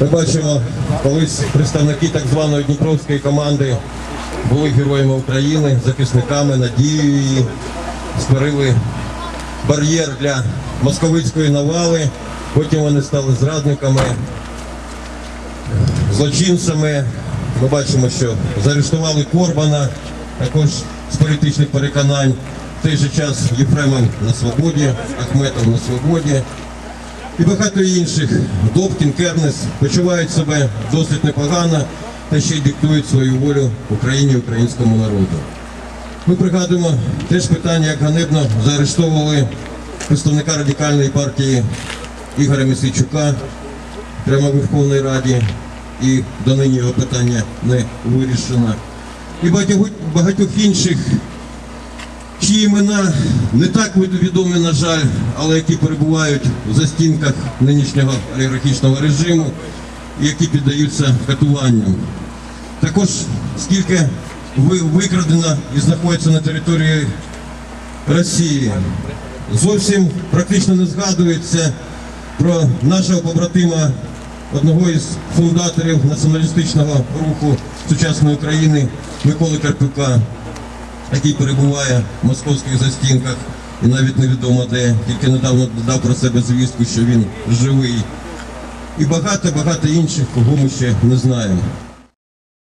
Ми бачимо, колись представники так званої Дніпровської команди були героями України, захисниками, надією її, створили бар'єр для московицької навали. Потім вони стали зрадниками, злочинцями. Ми бачимо, що заарештували Корбана, також з політичних переконань. В той же час Єфремов на свободі, Ахметов на свободі і багато інших. Добкін, Кернес почувають себе досить непогано та ще й диктують свою волю Україні українському народу. Ми пригадуємо теж питання, як ганебно заарештовували представника радикальної партії Ігоря Мисичука прямо в Верховній Раді, і до нині його питання не вирішено. І багатьох інших, чиї імена не так відомі, на жаль, але які перебувають в застінках нинішнього олігархічного режиму, і які піддаються катуванням. Також скільки ви- викрадено і знаходиться на території Росії. Зовсім практично не згадується про нашого побратима, одного із фундаторів націоналістичного руху сучасної України Миколи Карпюка, який перебуває в московських застінках і навіть невідомо де, тільки недавно дав про себе звістку, що він живий. І багато-багато інших, кого ми ще не знаємо.